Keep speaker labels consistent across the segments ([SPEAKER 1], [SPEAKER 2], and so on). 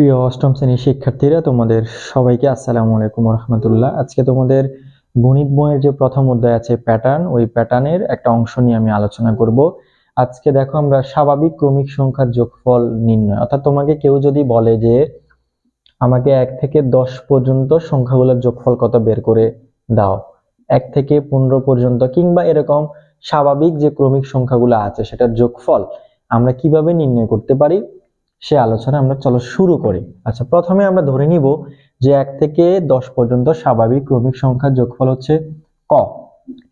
[SPEAKER 1] প্রিয় অষ্টম শ্রেণির শিক্ষার্থীরা, তোমাদের সবাইকে আসসালামু আলাইকুম রহমতুল্লাহ আজকে তোমাদের গণিত বইয়ের যে প্রথম অধ্যায় আছে প্যাটার্ন ওই প্যাটার্নের একটা অংশ নিয়ে আমি আলোচনা করব। আজকে দেখো আমরা স্বাভাবিক ক্রমিক সংখ্যার যোগফল নির্ণয়। অর্থাৎ তোমাকে কেউ যদি বলে যে আমাকে এক থেকে দশ পর্যন্ত সংখ্যাগুলোর যোগফল কত বের করে দাও, এক থেকে পনেরো পর্যন্ত, কিংবা এরকম স্বাভাবিক যে ক্রমিক সংখ্যাগুলো আছে সেটার যোগফল, আমরা কীভাবে নির্ণয় করতে পারি? সে আলোচনা আমরা চলো শুরু করি। আচ্ছা প্রথমে আমরা ধরে নিব যে এক থেকে দশ পর্যন্ত স্বাভাবিক ক্রমিক সংখ্যার যোগফল হচ্ছে ক।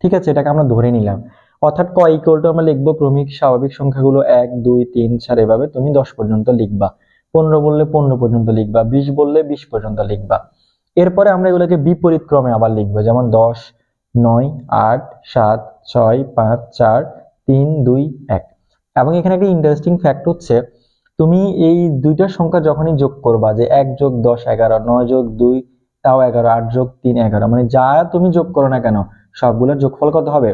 [SPEAKER 1] ঠিক আছে, এটাকে আমরা ধরে নিলাম। অর্থাৎ ক ইকুয়াল টু আমরা লিখব ক্রমিক স্বাভাবিক সংখ্যাগুলো এক, দুই, তিন, চার, এভাবে তুমি দশ পর্যন্ত লিখবা। পনেরো বললে পনেরো পর্যন্ত লিখবা, বিশ বললে বিশ পর্যন্ত লিখবা। এরপরে আমরা এগুলোকে বিপরীত ক্রমে আবার লিখব, যেমন দশ, নয়, আট, সাত, ছয়, পাঁচ, চার, তিন, দুই, এক। এবং এখানে একটা ইন্টারেস্টিং ফ্যাক্ট হচ্ছে তুমি এই দুইটা সংখ্যা যখনই যোগ করবা যে এক যোগ দশ এগারো, নয় যোগ দুই, তাও এগারো, আট যোগ তিন, এগারো মানে যা তুমি যোগ করো না কেন সবগুলোর যোগফল কত হবে?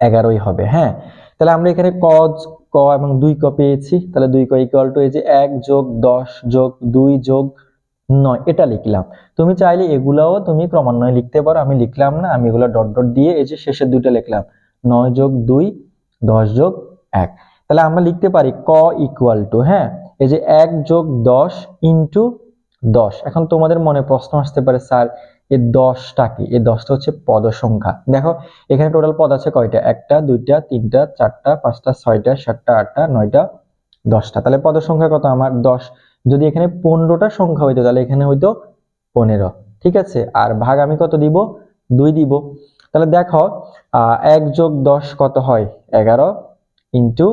[SPEAKER 1] এগারোই হবে হ্যাঁ? তাহলে আমরা এখানে ক ক এবং দুই ক পেয়েছি, তাহলে দুই ক ইকুয়াল টু এই যে এক যোগ দশ যোগ দুই যোগ নয়, এটা লিখলাম। তুমি চাইলে এগুলাও তুমি ক্রমান্বয়ে লিখতে পারো, আমি লিখলাম না, আমি এগুলো ডট ডট দিয়ে এই যে শেষের দুইটা লিখলাম, নয় যোগ দুই, দশ যোগ এক। তাহলে আমরা লিখতে পারি ক ইকুয়াল টু হ্যাঁ? এই যে এক যোগ দশ ইন্টু দশ। এখন তোমাদের মনে প্রশ্ন আসতে পারে, স্যার এই দশটা কি? এ দশটা হচ্ছে পদ সংখ্যা দেখো, এখানে টোটাল পদ আছে কয়টা? একটা, দুইটা, তিনটা, চারটা, পাঁচটা, ছয়টা, সাতটা, আটটা, নয়টা, দশটা। তাহলে পদ সংখ্যা কত? আমার দশ। যদি এখানে পনেরোটা সংখ্যা হইতো, তাহলে এখানে হইতো পনেরো। ঠিক আছে? আর ভাগ আমি কত দিব? দুই দিব। তাহলে দেখো এক যোগ দশ কত হয়? এগারো ইন্টু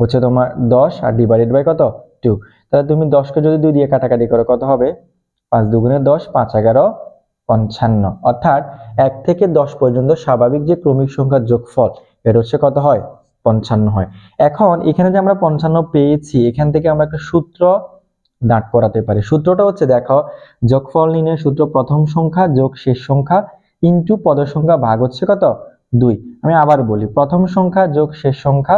[SPEAKER 1] হচ্ছে তোমার দশ আর ডিভাইডেড বাই কত? টু তাহলে তুমি দশকে যদি দুই দিয়ে কাটাকাটি করো, কত হবে? পাঁচ দুগুণে দশ, পাঁচ এগারো, পঞ্চান্ন। অর্থাৎ এক থেকে দশ পর্যন্ত স্বাভাবিক যে ক্রমিক সংখ্যার যোগফল এটা হচ্ছে কত হয়? পঞ্চান্ন হয়। এখন এখানে যে আমরা পঞ্চান্ন পেয়েছি, এখান থেকে আমরা একটা সূত্র দাঁড় করাতে পারি। সূত্রটা হচ্ছে, দেখো, যোগফল নির্ণয়ের সূত্র প্রথম সংখ্যা, যোগ শেষ সংখ্যা ইন্টু পদ সংখ্যা ভাগ হচ্ছে কত? দুই। আমি আবার বলি, প্রথম সংখ্যা, যোগ শেষ সংখ্যা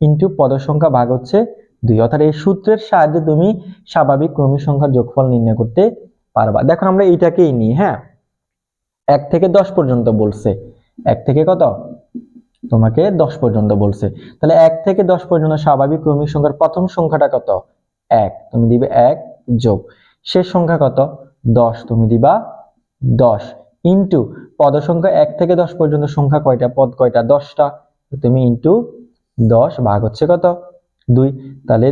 [SPEAKER 1] ইন্টু পদ সংখ্যা ভাগ হচ্ছে দুই। অর্থাৎ এই সূত্রের সাহায্যে তুমি স্বাভাবিক ক্রমিক সংখ্যার যোগফল নির্ণয় করতে পারবা। দেখো আমরা এইটাকেই নিই হ্যাঁ? এক থেকে দশ পর্যন্ত বলছে। এক থেকে কত? তোমাকে দশ পর্যন্ত বলছে। তাহলে এক থেকে দশ পর্যন্ত স্বাভাবিক ক্রমিক সংখ্যার প্রথম সংখ্যাটা কত? এক। তুমি দিবে এক যোগ। শেষ সংখ্যা কত? দশ। তুমি দিবা দশ ইন্টু পদ সংখ্যা এক থেকে দশ পর্যন্ত সংখ্যা কয়টা? পদ কয়টা? দশটা। তুমি ইন্টু দশ ভাগ হচ্ছে কত? দুই। তাহলে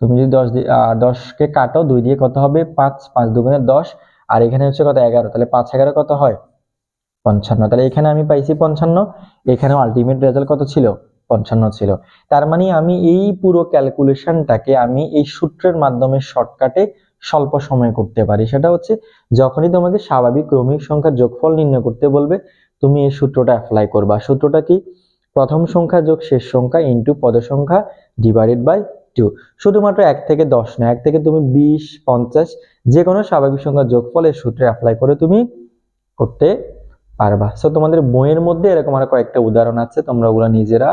[SPEAKER 1] তুমি যদি দশ দিয়ে দশকে কাটো, দুই দিয়ে কত হবে? পাঁচ। পাঁচ দুগুণে দশ। আর এখানে হচ্ছে কত? এগারো। তাহলে পাঁচ এগারো কত হয়? পঞ্চান্ন। তাহলে এখানে আমি পাইছি পঞ্চান্ন। এখানেও আলটিমেট রেজাল্ট কত ছিল? পঞ্চান্ন ছিল। তার মানে আমি এই পুরো ক্যালকুলেশনটাকে আমি এই সূত্রের মাধ্যমে শর্টকাটে স্বল্প সময়ে করতে পারি। সেটা হচ্ছে যখনই তোমাকে স্বাভাবিক ক্রমিক সংখ্যার যোগফল নির্ণয় করতে বলবে, তুমি এই সূত্রটা অ্যাপ্লাই করবা। সূত্রটা কি? প্রথম সংখ্যা যোগ শেষ সংখ্যা ইন্টু পদ সংখ্যা ডিভাইডেড বাই টু শুধুমাত্র এক থেকে দশ না এক থেকে তুমি বিশ, পঞ্চাশ যে কোনো স্বাভাবিক সংখ্যার যোগফল এই সূত্রে অ্যাপ্লাই করে তুমি করতে পারবা। সো তোমাদের বইয়ের মধ্যে এরকম আর কয়েকটা উদাহরণ আছে, তোমরা ওগুলো নিজেরা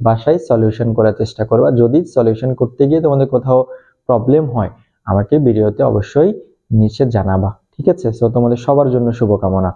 [SPEAKER 1] বাসায় সলিউশন করার চেষ্টা করবা। যদি সলিউশন করতে গিয়ে তোমাদের কোথাও প্রবলেম হয়, আমাকে ভিডিওতে অবশ্যই নিচে জানাবা। ঠিক আছে? সো তোমাদের সবার জন্য শুভকামনা।